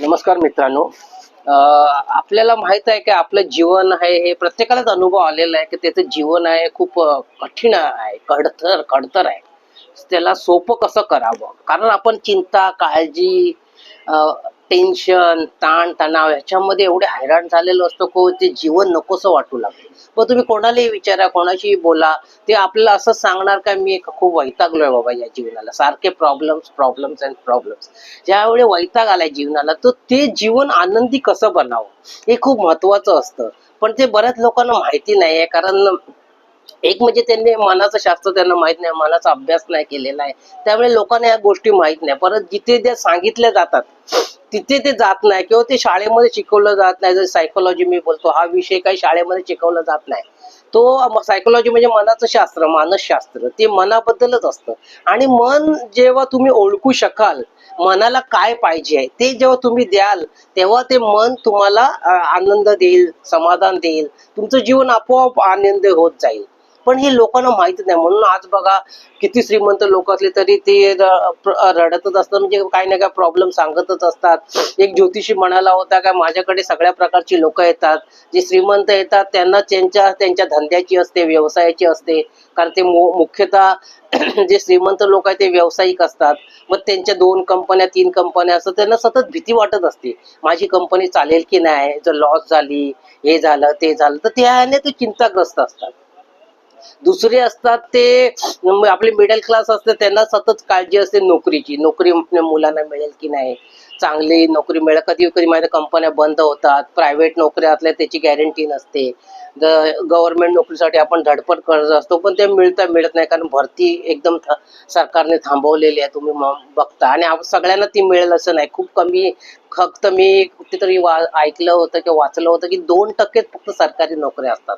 नमस्कार मित्रांनो. अं, आपल्याला माहीत आहे की आपलं जीवन आहे हे प्रत्येकालाच अनुभव आलेला आहे की त्याचं जीवन आहे खूप कठीण आहे कडतर कडतर आहे. त्याला सोपं कसं करावं? कारण आपण चिंता काळजी टेन्शन ताण तणाव ह्याच्यामध्ये एवढे हैराण झालेलो असतो को ते जीवन नकोसं वाटू लागतं मग तुम्ही कोणालाही विचारा कोणाशीही बोला. ते आपल्याला असं सांगणार का मी एक खूप वैतागलोय बाबा या जीवनाला. सारखे प्रॉब्लेम्स प्रॉब्लेम्स अँड प्रॉब्लेम्स ज्यावेळी वैताग आलाय जीवनाला तर ते जीवन आनंदी कसं बनावं? हे खूप महत्वाचं असतं. पण ते बऱ्याच लोकांना माहिती नाही आहे कारण एक म्हणजे त्यांनी मनाचं शास्त्र त्यांना माहीत नाही मनाचा अभ्यास नाही केलेला आहे. त्यामुळे लोकांना या गोष्टी माहीत नाही. परत जिथे त्या सांगितल्या जातात तिथे ते जात नाही किंवा ते शाळेमध्ये शिकवलं जात नाही. जर सायकोलॉजी मी बोलतो हा विषय काही शाळेमध्ये शिकवला जात नाही. तो सायकोलॉजी म्हणजे मनाचं शास्त्र मानसशास्त्र. ते मनाबद्दलच असतं. आणि मन जेव्हा तुम्ही ओळखू शकाल मनाला काय पाहिजे आहे ते जेव्हा तुम्ही द्याल तेव्हा ते मन तुम्हाला आनंद देईल समाधान देईल. तुमचं जीवन आपोआप आनंद होत जाईल. पण हे लोकांना माहीत नाही. म्हणून आज बघा किती श्रीमंत लोक असले तरी ते रडतच असतात. म्हणजे काही ना काही प्रॉब्लेम सांगतच असतात. एक ज्योतिषी म्हणाला होता का माझ्याकडे सगळ्या प्रकारची लोक येतात. जे श्रीमंत येतात त्यांना त्यांच्या त्यांच्या धंद्याची असते व्यवसायाची असते. कारण ते मुख्यतः जे श्रीमंत लोक आहेत ते व्यावसायिक असतात. मग त्यांच्या दोन कंपन्या तीन कंपन्या असतात त्यांना सतत भीती वाटत असते. माझी कंपनी चालेल की नाही? जर लॉस झाली हे झालं ते झालं तर त्याने ते चिंताग्रस्त असतात. दुसरे असतात ते आपले मिडल क्लास असते त्यांना सतत काळजी असते नोकरीची. नोकरी मुलांना मिळेल की नाही? चांगली नोकरी मिळेल. कधी कधी माझ्या कंपन्या बंद होतात. प्रायव्हेट नोकऱ्या असल्या त्याची गॅरंटी नसते. गव्हर्नमेंट नोकरीसाठी आपण धडपड करत असतो पण ते मिळता मिळत नाही कारण भरती एकदम सरकारने थांबवलेली आहे तुम्ही बघता. आणि सगळ्यांना ती मिळेल असं नाही. खूप कमी फक्त मी कुठेतरी वा- ऐकलं होतं किंवा वाचलं होतं की दोन टक्केच फक्त सरकारी नोकऱ्या असतात.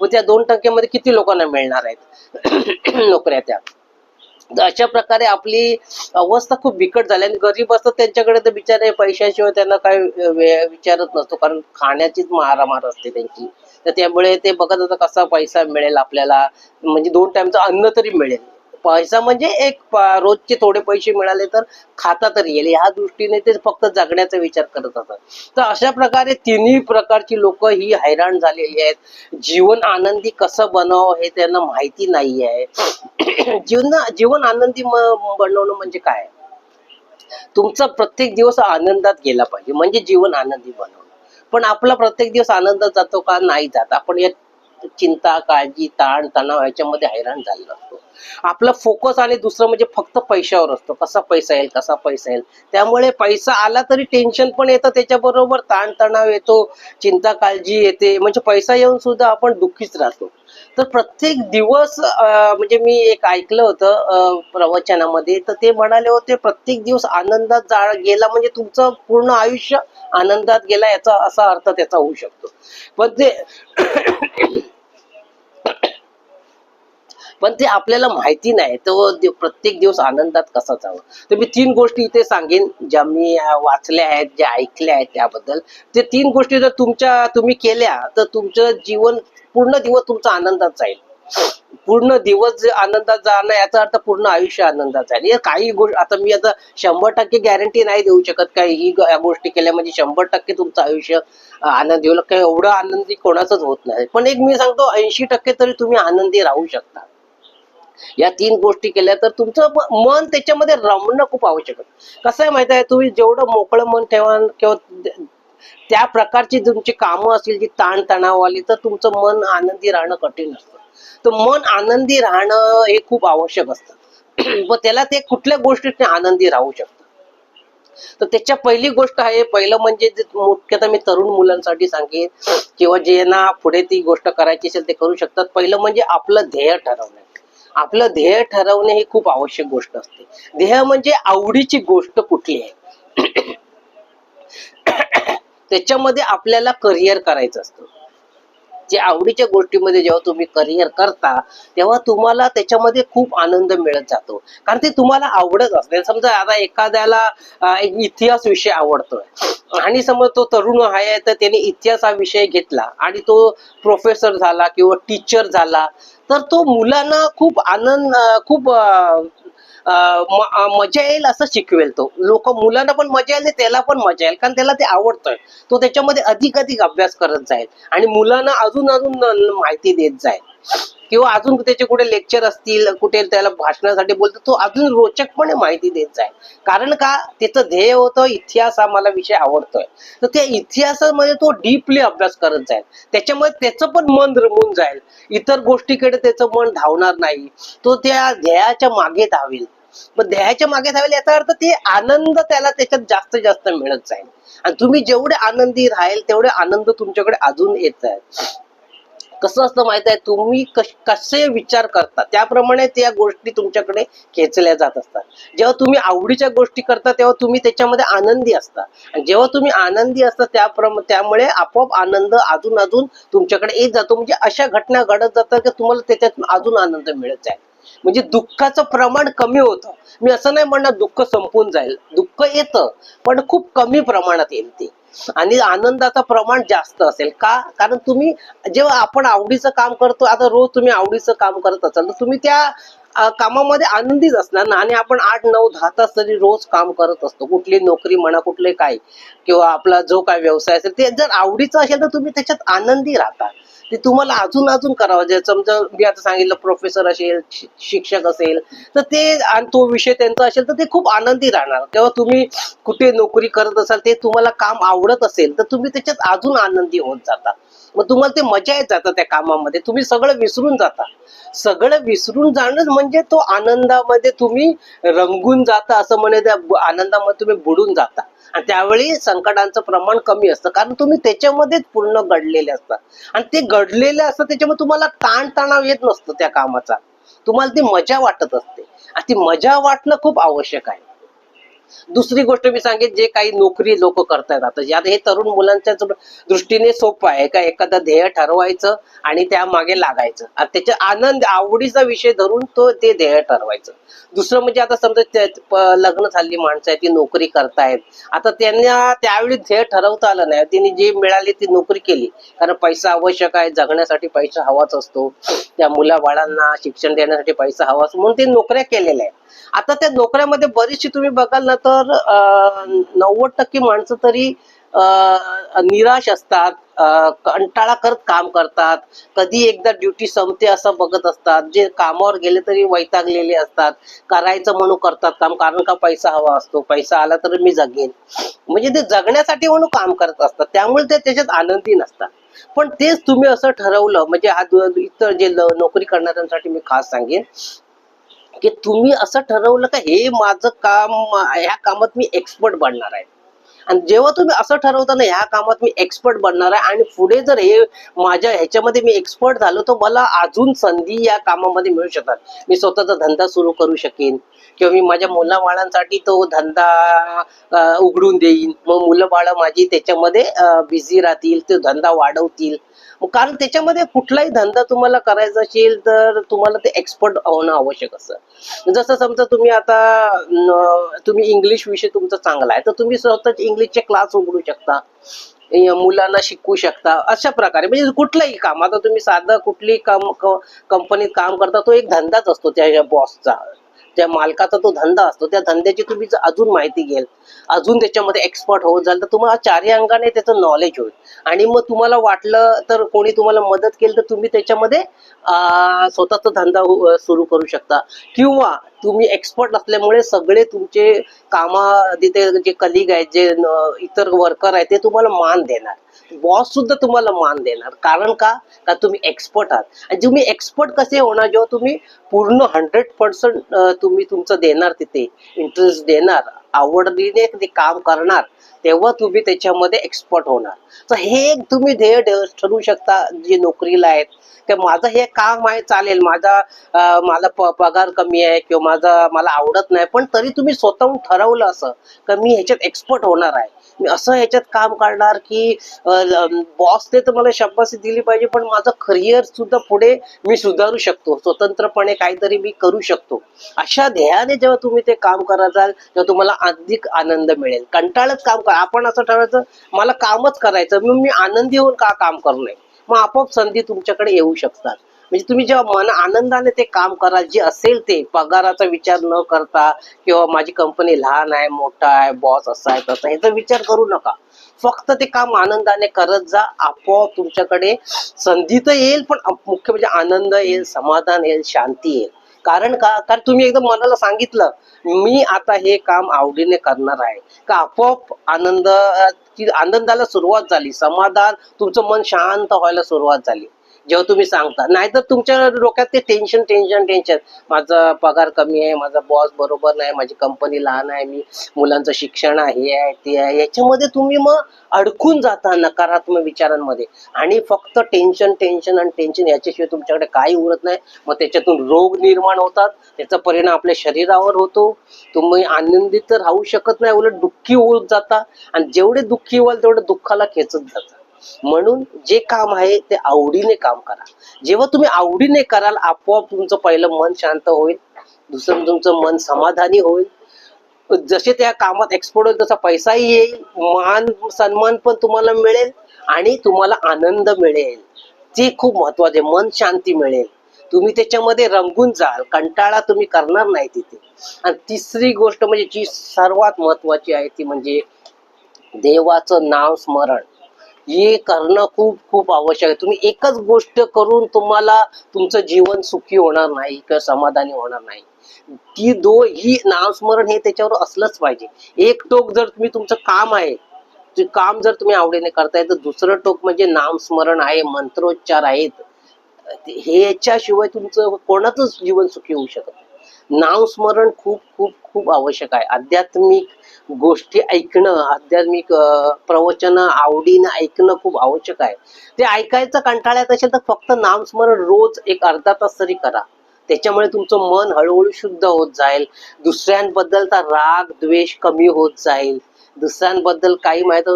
व त्या दोन टक्क्यामध्ये किती लोकांना मिळणार आहेत? नोकऱ्या त्या. अशा प्रकारे आपली अवस्था खूप बिकट झाली आणि गरीब असतात त्यांच्याकडे तर बिचारे पैशाशिवाय त्यांना काय विचारत नसतो. कारण खाण्याचीच मारामार असते त्यांची. तर त्यामुळे ते बघत होतं कसा पैसा मिळेल आपल्याला. म्हणजे दोन टाइमचं अन्न तरी मिळेल. पैसा म्हणजे एक रोजचे थोडे पैसे मिळाले तर खाता तरी येईल. ह्या दृष्टीने ते फक्त जगण्याचा विचार करत असतात. तर अशा प्रकारे तिन्ही प्रकारची लोक ही हैराण झालेली आहेत. जीवन आनंदी कसं बनवावं हे त्यांना माहिती नाही आहे जीवन जीवन आनंदी बनवणं म्हणजे काय? तुमचा प्रत्येक दिवस आनंदात गेला पाहिजे. म्हणजे जीवन आनंदी बनवणं. पण आपला प्रत्येक दिवस आनंदात जातो का? नाही जात. आपण या चिंता काळजी ताण तणाव ह्याच्यामध्ये हैराण झालं आपला फोकस आणि दुसरं म्हणजे फक्त पैशावर असतो. कसा पैसा येईल कसा पैसा येईल. त्यामुळे पैसा आला तरी टेन्शन पण येतं त्याच्याबरोबर ताणतणाव येतो चिंता काळजी येते. म्हणजे पैसा येऊन सुद्धा आपण दुःखीच राहतो. तर प्रत्येक दिवस म्हणजे मी एक ऐकलं होतं प्रवचनामध्ये. तर ते म्हणाले होते प्रत्येक दिवस आनंदात जा गेला म्हणजे तुमचं पूर्ण आयुष्य आनंदात गेला याचा असा अर्थ त्याचा होऊ शकतो. पण ते पण ते आपल्याला माहिती नाही. तो प्रत्येक दिवस आनंदात कसा जावा? तर मी तीन गोष्टी इथे सांगेन ज्या मी वाचल्या आहेत ज्या ऐकल्या आहेत त्याबद्दल. ते तीन गोष्टी जर तुमच्या तुम्ही केल्या तर तुमचं जीवन पूर्ण दिवस तुमचा आनंदात जाईल. पूर्ण दिवस आनंदात जाणं याचा अर्थ पूर्ण आयुष्य आनंदात जाईल. काही गोष्ट आता मी आता शंभर टक्के गॅरंटी नाही देऊ शकत काही ही गोष्टी केल्या म्हणजे शंभर टक्के तुमचं आयुष्य आनंद आनंदी होईल काही एवढं आनंदी कोणाचंच होत नाही. पण एक मी सांगतो ऐंशी टक्के तरी तुम्ही आनंदी राहू शकता. या तीन गोष्टी केल्या तर तुमचं मन त्याच्यामध्ये रमणं खूप आवश्यक कसं आहे माहिती आहे तुम्ही जेवढं मोकळं मन ठेवा किंवा त्या प्रकारची तुमची कामं असतील जी ताणतणाव आली तर तुमचं मन आनंदी राहणं कठीण असतं. तर मन आनंदी राहणं हे खूप आवश्यक असतं. व त्याला ते कुठल्या गोष्टीने आनंदी राहू शकतं? तर त्याच्या पहिली गोष्ट आहे पहिलं म्हणजे मुख्यतः मी तरुण मुलांसाठी सांगेन किंवा ज्यांना पुढे ती गोष्ट करायची असेल ते करू शकतात. पहिलं म्हणजे आपलं ध्येय ठरवणं. आपलं ध्येय ठरवणे ही खूप आवश्यक गोष्ट असते. ध्येय म्हणजे आवडीची गोष्ट कुठली आहे? त्याच्यामध्ये आपल्याला करिअर करायचं असतं. जे आवडीच्या गोष्टीमध्ये जेव्हा तुम्ही करिअर करता तेव्हा तुम्हाला त्याच्यामध्ये खूप आनंद मिळत जातो. कारण ते तुम्हाला आवडत असते. समजा आता एखाद्याला एक इतिहास विषय आवडतोय. आणि समज तो तरुण आहे तर त्याने इतिहास हा विषय घेतला आणि तो प्रोफेसर झाला किंवा टीचर झाला तर तो मुलांना खूप आनंद खूप मजा येईल असं शिकवेल तो. लोक मुलांना पण मजा येईल आणि त्याला पण मजा येईल कारण त्याला ते आवडतंय. तो त्याच्यामध्ये अधिक अधिक अभ्यास करत जाईल आणि मुलांना अजून अजून माहिती देत जाईल. किंवा अजून त्याचे कुठे लेक्चर असतील कुठे त्याला भाषणासाठी बोलतो तो अजून रोचकपणे माहिती देत जाईल. कारण का त्याचं ध्येय होतं इतिहास हा मला विषय आवडतोय. तर त्या इतिहासामध्ये तो डीपली अभ्यास करत जाईल. त्याच्यामुळे त्याचं पण मन रमून जाईल. इतर गोष्टीकडे त्याचं मन धावणार नाही. तो त्या ध्येयाच्या मागे धावेल. मग ध्येयाच्या मागे धावेल याचा अर्थ ते आनंद त्याला त्याच्यात जास्त जास्त मिळत जाईल. आणि तुम्ही जेवढे आनंदी राहील तेवढे आनंद तुमच्याकडे अजून येत आहेत. कसं असतं माहीत आहे? तुम्ही कसे विचार करता? त्याप्रमाणे त्या गोष्टी तुमच्याकडे खेचल्या जात असतात. जेव्हा तुम्ही आवडीच्या गोष्टी करता तेव्हा तुम्ही त्याच्यामध्ये आनंदी असता. आणि जेव्हा तुम्ही आनंदी असता त्याप्रमाणे त्यामुळे आपोआप आनंद अजून अजून तुमच्याकडे येत जातो. म्हणजे अशा घटना घडत जातात की तुम्हाला त्याच्यात अजून आनंद मिळत जाईल. म्हणजे दुःखाचं प्रमाण कमी होतं. मी असं नाही म्हणणार दुःख संपून जाईल. दुःख येतं पण खूप कमी प्रमाणात येईल ते. आणि आनंदाचं प्रमाण जास्त असेल. का? कारण तुम्ही जेव्हा आपण आवडीचं काम करतो आता रोज तुम्ही आवडीचं काम करत असाल तर तुम्ही त्या कामामध्ये आनंदीच असणार ना. आणि आपण आठ नऊ दहा तास तरी रोज काम करत असतो. कुठली नोकरी म्हणा कुठले काय किंवा आपला जो काय व्यवसाय असेल ते जर आवडीचं असेल तर तुम्ही त्याच्यात आनंदी राहता. ते तुम्हाला अजून अजून करावं. जे समजा मी आता सांगितलं प्रोफेसर असेल शिक्षक असेल तर ते आणि तो विषय त्यांचा असेल तर ते खूप आनंदी राहणार. तेव्हा तुम्ही कुठे नोकरी करत असाल ते तुम्हाला काम आवडत असेल तर तुम्ही त्याच्यात अजून आनंदी होत जाता. मग तुम्हाला ते मजा येत जातं त्या कामामध्ये. तुम्ही सगळं विसरून जाता. सगळं विसरून जाणं म्हणजे तो आनंदामध्ये तुम्ही रंगून जाता असं म्हणे त्या आनंदामध्ये तुम्ही बुडून जाता. त्यावेळी संकटांचं प्रमाण कमी असतं. कारण तुम्ही त्याच्यामध्येच पूर्ण घडलेले असतात आणि ते घडलेले असतं त्याच्यामुळे तुम्हाला ताणतणाव येत नसतो त्या कामाचा. तुम्हाला ती मजा वाटत असते. आणि ती मजा वाटणं खूप आवश्यक आहे. दुसरी गोष्ट मी सांगेन जे काही नोकरी लोक करतायत आता यात हे तरुण मुलांच्या दृष्टीने सोपं आहे का? एखादं ध्येय ठरवायचं आणि त्या मागे लागायचं. आणि त्याच्या आनंद आवडीचा विषय धरून तो ते ध्येय ठरवायचं. दुसरं म्हणजे आता समजा लग्न झालेली माणसं आहेत ती नोकरी करतायत. आता त्यांना त्यावेळी ध्येय ठरवता आलं नाही. त्यांनी जे मिळाली ती नोकरी केली. कारण पैसा आवश्यक आहे जगण्यासाठी पैसा हवाच असतो. त्या मुला बाळांना शिक्षण देण्यासाठी पैसा हवा असतो. म्हणून ते नोकऱ्या केलेल्या आहेत. आता त्या नोकऱ्यामध्ये बरीचशी तुम्ही बघाल ना तर नव्वद टक्के माणसं तरी निराश असतात कंटाळा करत काम करतात कधी एकदा ड्युटी संपते असं बघत असतात जे कामावर गेले तरी वैतागलेले असतात करायचं म्हणून करतात काम कारण का पैसा हवा असतो पैसा आला तर मी जगेन. म्हणजे ते जगण्यासाठी म्हणून काम करत असतात त्यामुळे ते त्याच्यात आनंदी नसतात. पण तेच तुम्ही असं ठरवलं म्हणजे हा इतर जे नोकरी करणाऱ्यांसाठी मी खास सांगेन की तुम्ही असं ठरवलं का हे माझं काम ह्या कामात मी एक्सपर्ट बनणार आहे. आणि जेव्हा तुम्ही असं ठरवता ना ह्या कामात मी एक्सपर्ट बनणार आहे आणि पुढे जर हे माझ्या ह्याच्यामध्ये मी एक्सपर्ट झालो तर मला अजून संधी या कामामध्ये मिळू शकतात. मी स्वतःचा धंदा सुरू करू शकेन. किंवा मी माझ्या मुलाबाळांसाठी तो धंदा उघडून देईन. मग मुलं बाळं माझी त्याच्यामध्ये बिझी राहतील तो धंदा वाढवतील. हो, कारण त्याच्यामध्ये कुठलाही धंदा तुम्हाला करायचा असेल तर तुम्हाला ते एक्सपर्ट होणं आवश्यक असतं. जसं समजा तुम्ही आता तुम्ही इंग्लिश विषय तुमचा चांगला आहे तर तुम्ही स्वतःच इंग्लिशचे क्लास उघडू शकता. मुलांना शिकवू शकता. अशा प्रकारे म्हणजे कुठलंही काम आता तुम्ही साधं कुठली काम कंपनीत काम करता तो एक धंदाच असतो त्या बॉसचा त्या मालकाचा तो धंदा असतो त्या धंद्याची तुम्ही अजून माहिती घेल अजून त्याच्यामध्ये एक्सपर्ट होत जाल तर तुम्हाला चारही अंगाने त्याचं नॉलेज होईल. आणि मग तुम्हाला वाटलं तर कोणी तुम्हाला मदत केली तर तुम्ही त्याच्यामध्ये स्वतःचा धंदा हो, सुरू करू शकता. किंवा तुम्ही एक्सपर्ट असल्यामुळे सगळे तुमचे कामा तिथे जे कलिग आहेत जे इतर वर्कर आहेत ते तुम्हाला मान देणार. बॉस सुद्धा तुम्हाला मान देणार. कारण का? का तुम्ही एक्सपर्ट आहात. आणि तुम्ही एक्सपर्ट कसे होणार जेव्हा तुम्ही पूर्ण हंड्रेड पर्सेंट तुम्ही तुमचं देणार तिथे इंटरेस्ट देणार आवडीने ते काम करणार तेव्हा तुम्ही त्याच्यामध्ये एक्सपर्ट होणार. तर हे एक तुम्ही ध्येय ठरू ठरवू शकता जे नोकरीला आहेत. की माझं हे काम आहे चालेल. माझा मला प- पगार कमी आहे किंवा माझा मला आवडत नाही पण तरी तुम्ही स्वतःहून ठरवलं असं की मी ह्याच्यात एक्सपर्ट होणार आहे. मी असं ह्याच्यात काम करणार की बॉसने तर मला शाबासकी दिली पाहिजे पण माझं करिअर सुद्धा पुढे मी सुधारू शकतो. स्वतंत्रपणे काहीतरी मी करू शकतो. अशा ध्येयाने जेव्हा तुम्ही ते काम करत जाल तेव्हा तुम्हाला अधिक आनंद मिळेल. कंटाळत काम करा. आपण असं ठरवायचं मला कामच करायचं मग मी आनंदी होऊन का काम करू नये? मग आपोआप संधी तुमच्याकडे येऊ शकतात. म्हणजे तुम्ही जेव्हा मन आनंदाने ते काम कराल जे असेल ते पगाराचा विचार न करता किंवा माझी कंपनी लहान आहे मोठा आहे बॉस असा आहे तसा ह्याचा विचार करू नका. फक्त ते काम आनंदाने करत जा आपोआप तुमच्याकडे संधी तर येईल पण मुख्य म्हणजे आनंद येईल समाधान येईल शांती येईल. कारण का? कारण तुम्ही एकदम मनाला सांगितलं मी आता हे काम आवडीने करणार आहे. का आपोआप आनंद आनंदाला सुरुवात झाली समाधान तुमचं मन शांत व्हायला सुरुवात झाली. जेव्हा तुम्ही सांगता. नाहीतर तुमच्या डोक्यात ते टेन्शन टेन्शन टेन्शन माझा पगार कमी आहे माझा बॉस बरोबर नाही माझी कंपनी लहान आहे मी मुलांचं शिक्षण आहे हे आहे ते आहे. याच्यामध्ये तुम्ही मग अडकून जाता नकारात्मक विचारांमध्ये. आणि फक्त टेन्शन टेन्शन आणि टेन्शन याच्याशिवाय तुमच्याकडे काही उरत नाही. मग त्याच्यातून रोग निर्माण होतात. त्याचा परिणाम आपल्या शरीरावर होतो. तुम्ही आनंदित तर राहू शकत नाही उलट दुःखी होत जाता. आणि जेवढे दुःखी व्हाल तेवढे दुःखाला खेचत जाता. म्हणून जे काम आहे ते आवडीने काम करा. जेव्हा तुम्ही आवडीने कराल आपोआप तुमचं पहिलं मन शांत होईल दुसरं तुमचं मन समाधानी होईल. जसे त्या कामात एक्सपोर्ट होईल तसा पैसाही येईल मान सन्मान पण तुम्हाला मिळेल आणि तुम्हाला आनंद मिळेल. ते खूप महत्त्वाचे मन शांती मिळेल. तुम्ही त्याच्यामध्ये रंगून जाल कंटाळा तुम्ही करणार नाही तिथे. आणि तिसरी गोष्ट म्हणजे जी सर्वात महत्वाची आहे ती म्हणजे देवाचं नाव स्मरण. हे करणं खूप खूप आवश्यक आहे. तुम्ही एकच गोष्ट करून तुम्हाला तुमचं जीवन सुखी होणार नाही किंवा समाधानी होणार नाही. ती दो ही नामस्मरण हे त्याच्यावर असलंच पाहिजे. एक टोक जर तुम्ही तुमचं काम आहे ते काम जर तुम्ही आवडीने करताय तर दुसरं टोक म्हणजे नामस्मरण आहे मंत्रोच्चार आहेत. हे याच्याशिवाय तुमचं कोणाचंच जीवन सुखी होऊ शकत नाही. नामस्मरण खूप खूप खूप आवश्यक आहे. आध्यात्मिक गोष्टी ऐकणं आध्यात्मिक प्रवचन आवडीनं ऐकणं खूप आवश्यक आहे. ते ऐकायचं कंटाळ्यात असेल तर फक्त नामस्मरण रोज एक अर्धा तास तरी करा. त्याच्यामुळे तुमचं मन हळूहळू शुद्ध होत जाईल. दुसऱ्यांबद्दलचा राग द्वेष कमी होत जाईल. दुसऱ्यांबद्दल काही माहीत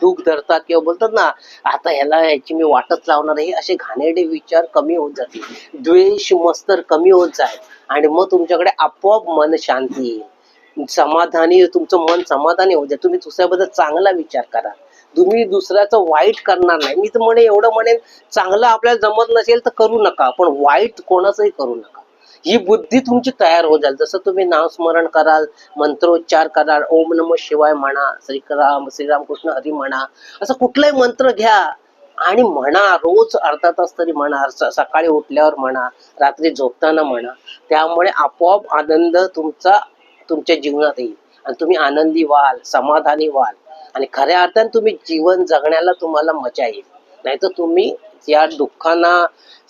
ढूक धरतात किंवा बोलतात ना आता ह्याला ह्याची मी वाटच लावणार आहे. असे घाणेरडे विचार कमी होत जातील. द्वेष मस्तर कमी होत जाईल. आणि मग तुमच्याकडे आपोआप मन शांती येईल. समाधानी तुमचं मन समाधानी होऊ द्या तुम्ही दुसऱ्याबद्दल चांगला विचार करा. तुम्ही दुसऱ्याचं वाईट करणार नाही. मी तर म्हणे एवढं म्हणेन चांगलं आपल्याला जमत नसेल तर करू नका. पण वाईट कोणाचंही करू नका. ही बुद्धी तुमची तयार हो जाईल. जसं तुम्ही नामस्मरण कराल मंत्रोच्चार कराल ओम नम शिवाय म्हणा श्रीराम श्रीरामकृष्ण हरी म्हणा असं कुठलाही मंत्र घ्या आणि म्हणा रोज अर्धा तास तरी म्हणा सकाळी उठल्यावर म्हणा रात्री झोपताना म्हणा त्यामुळे आपोआप आनंद तुमचा तुमच्या जीवनात येईल. आणि तुम्ही आनंदी व्हाल समाधानी व्हाल आणि खऱ्या अर्थाने तुम्ही जीवन जगण्याला तुम्हाला मजा येईल. नाहीतर तुम्ही या दुःखांना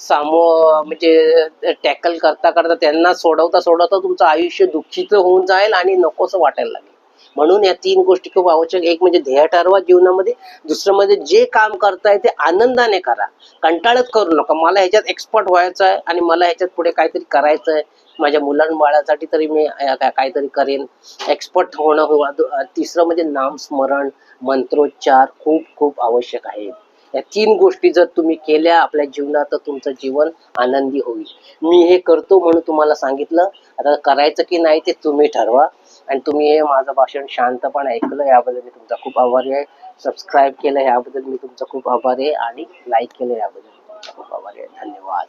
सामो म्हणजे टॅकल करता करता त्यांना सोडवता सोडवता तुमचं आयुष्य दुःखीचं होऊन जाईल आणि नकोसं वाटायला लागेल. म्हणून या तीन गोष्टी खूप आवश्यक. एक म्हणजे ध्येय ठरवा जीवनामध्ये. दुसरं म्हणजे जे काम करताय ते आनंदाने करा. कंटाळत करू नका. मला ह्याच्यात एक्सपर्ट व्हायचं आहे आणि मला ह्याच्यात पुढे काहीतरी करायचं आहे. माझ्या मुलांबाळासाठी तरी मी काहीतरी करेन. एक्सपर्ट होणं तिसरं म्हणजे नामस्मरण मंत्रोच्चार खूप खूप आवश्यक आहे. या तीन गोष्टी जर तुम्ही केल्या आपल्या जीवनात तर तुमचं जीवन आनंदी होईल. मी हे करतो म्हणून तुम्हाला सांगितलं. आता करायचं की नाही ते तुम्ही ठरवा. आणि तुम्ही हे माझं भाषण शांतपणे ऐकलं याबद्दल मी तुमचा खूप आभारी आहे. सबस्क्राईब केलं याबद्दल मी तुमचा खूप आभारी आहे. आणि लाईक केलं याबद्दल मी तुमचा खूप आभारी आहे. धन्यवाद.